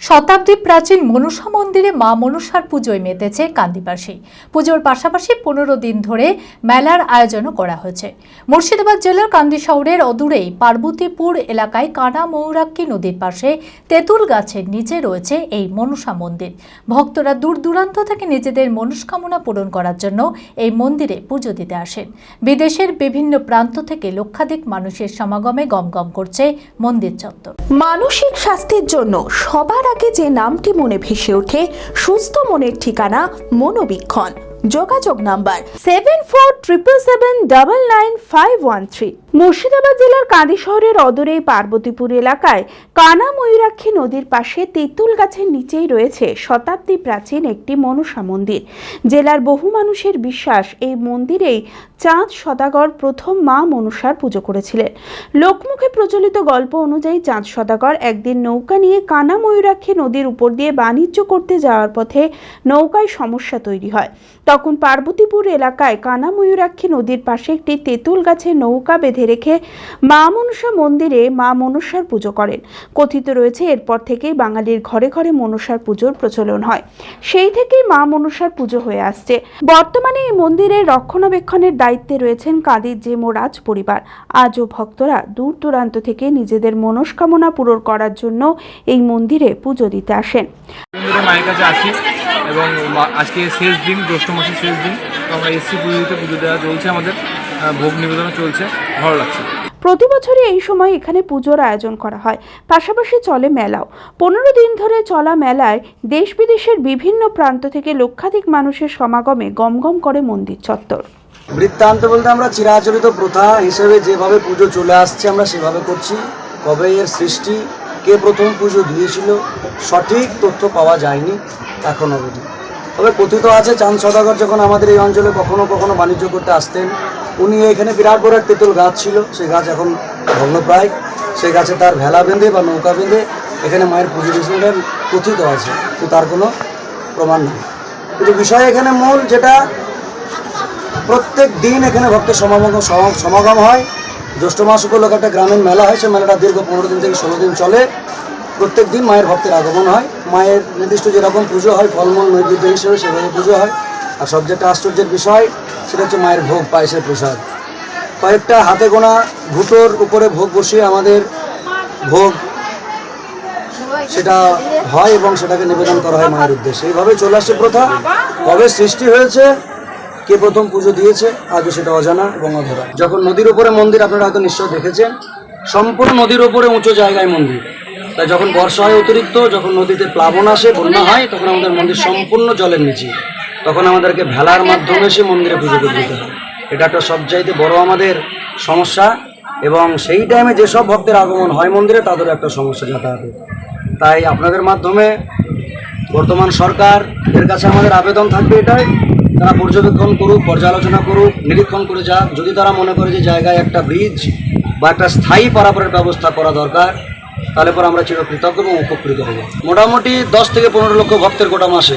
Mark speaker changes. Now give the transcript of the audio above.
Speaker 1: শতাব্দী প্রাচীন মনসা মন্দিরে মা মনসার পুজোয় মেতেছে কান্দিবাসী পুজোর পাশাপাশি পনেরো দিন ধরে মেলার আয়োজনও করা হয়েছে। মুর্শিদাবাদ জেলার কান্দি শহরের অদূরেই পার্বতীপুর এলাকায় কানা ময়ূরাক্ষী নদীর পাশে তেঁতুল গাছের নিচে রয়েছে এই মনসা মন্দির। ভক্তরা দূর দূরান্ত থেকে নিজেদের মনস্কামনা পূরণ করার জন্য এই মন্দিরে পুজো দিতে আসেন। বিদেশের বিভিন্ন প্রান্ত থেকে লক্ষাধিক মানুষের সমাগমে গমগম করছে মন্দির চত্বর।
Speaker 2: মানসিক স্বাস্থ্যের জন্য সবার আগে যে নামটি মনে ভেসে ওঠে সুস্থ মনের ঠিকানা মনোবীক্ষণ। যোগাযোগ number seven four triple seven double nine five one three Murshidabad জেলার কাঁদি শহরের অদূরে পার্বতীপুর এলাকায় কানা ময়ূরাক্ষী নদীর পাশে তেঁতুল গাছের নিচেই রয়েছে শতাব্দী প্রাচীন একটি মনসা মন্দির। জেলার বহু মানুষের বিশ্বাস এই মন্দিরেই চাঁদ সদাগর প্রথম মা মনসার পুজো করেছিলেন। লোকমুখে প্রচলিত গল্প অনুযায়ী চাঁদ সদাগর একদিন নৌকা নিয়ে কানা ময়ূরাক্ষী নদীর উপর দিয়ে বাণিজ্য করতে যাওয়ার পথে নৌকায় সমস্যা তৈরি হয়। তখন পার্বতীপুর এলাকায় কানা ময়ূরাক্ষী নদীর পাশে একটি তেঁতুল গাছে নৌকা বেঁধে রেখে মা মনসা মন্দিরে মা মনসার পুজো করেন। কথিত রয়েছে, এরপর থেকেই বাঙালির ঘরে ঘরে মনসার পুজোর প্রচলন হয়। সেই থেকেই মা মনসার পুজো হয়ে আসছে। বর্তমানে এই মন্দিরের রক্ষণাবেক্ষণের দায়িত্বে রয়েছেন কাদির জেমো রাজ পরিবার। আজও ভক্তরা দূর দূরান্ত থেকে নিজেদের মনস্কামনা পূরণ করার জন্য এই মন্দিরে পুজো দিতে আসেন।
Speaker 3: মায়ের কাছে আসি। এবং আজকে শেষ দিন জ্যৈষ্ঠ মাসের শেষ দিন। তো আমরা এসছি পুজো দিতে পুজো দেওয়া চলছে আমাদের। ভোগ নিবেদনও চলছে। ভালো লাগছে।
Speaker 2: প্রতি বছরই এই সময় এখানে পুজোর আয়োজন করা হয়। পাশাপাশি চলে মেলাও। পনেরো দিন ধরে চলা মেলায় দেশ বিদেশের বিভিন্ন প্রান্ত থেকে লক্ষাধিক মানুষের সমাগমে গমগম করে মন্দির চত্বর।
Speaker 4: বৃত্তান্ত বলতে আমরা চিরাচরিত প্রথা হিসেবে যেভাবে পুজো চলে আসছে আমরা সেভাবে করছি। কবে এর সৃষ্টি কে প্রথম পুজো দিয়েছিল, সঠিক তথ্য পাওয়া যায়নি এখন অবধি। তবে কথিত আছে, চাঁদ সদাগর যখন আমাদের এই অঞ্চলে কখনো কখনো বাণিজ্য করতে আসতেন, উনি এখানে বিরাট বড় এক তেঁতুল গাছ ছিল সেই গাছ এখন ভগ্নপ্রায়। সেই গাছে তার ভেলা বেঁধে বা নৌকা বেঁধে এখানে মায়ের পুজো দিয়েছিলেন কথিত আছে, কিন্তু তার কোনো প্রমাণ নেই। কিন্তু বিষয় এখানে মূল, যেটা প্রত্যেক দিন এখানে ভক্তের সমাগম সমাগম হয় জ্যৈষ্ঠ মাস উপলক্ষে একটা গ্রামীণ মেলা হয়। সে মেলাটা দীর্ঘ পনেরো দিন থেকে ষোলো দিন চলে। প্রত্যেক দিন মায়ের ভক্তের আগমন হয়। মায়ের নির্দিষ্ট যেরকম পুজো হয়, ফলমূল, নৈবেদ্য হিসেবে সেভাবে পুজো হয়। আর সবচেয়ে একটা আশ্চর্যের বিষয়, সেটা হচ্ছে মায়ের ভোগ, পায়েসের প্রসাদ। কয়েকটা হাতে গোনা ভুটোর উপরে ভোগ বসিয়ে আমাদের ভোগ সেটা হয় এবং সেটাকে নিবেদন করা হয় মায়ের উদ্দেশ্যে। এইভাবে চলে আসছে প্রথা। কবে সৃষ্টি হয়েছে? কে প্রথম পুজো দিয়েছে আজও সেটা অজানা এবং অধরা। যখন নদীর উপরে মন্দির আপনারা হয়তো নিশ্চয় দেখেছেন, সম্পূর্ণ নদীর ওপরে উঁচু জায়গায় মন্দির। তাই যখন বর্ষা হয় অতিরিক্ত, যখন নদীতে প্লাবন আসে, বন্যা হয়, তখন আমাদের মন্দির সম্পূর্ণ জলের নিচে। তখন আমাদেরকে ভেলার মাধ্যমে সে মন্দিরে পুজো করে দিতে হয়। এটা একটা সবচাইতে বড় আমাদের সমস্যা এবং সেই টাইমে যেসব ভক্তের আগমন হয় মন্দিরে তাদের একটা সমস্যা যাতায়াতের তাই আপনাদের মাধ্যমে বর্তমান সরকার এর কাছে আমাদের আবেদন থাকবে এটাই। তারা পর্যবেক্ষণ করুক, পর্যালোচনা করুক, নিরীক্ষণ করে যাক। যদি তারা মনে করে যে জায়গায় একটা ব্রিজ বা একটা স্থায়ী পারাপারের ব্যবস্থা করা দরকার, তাহলে পর আমরা চিরকৃতজ্ঞ এবং উপকৃত হব। মোটামুটি দশ থেকে পনেরো লক্ষ ভক্তের গোটা মাসে।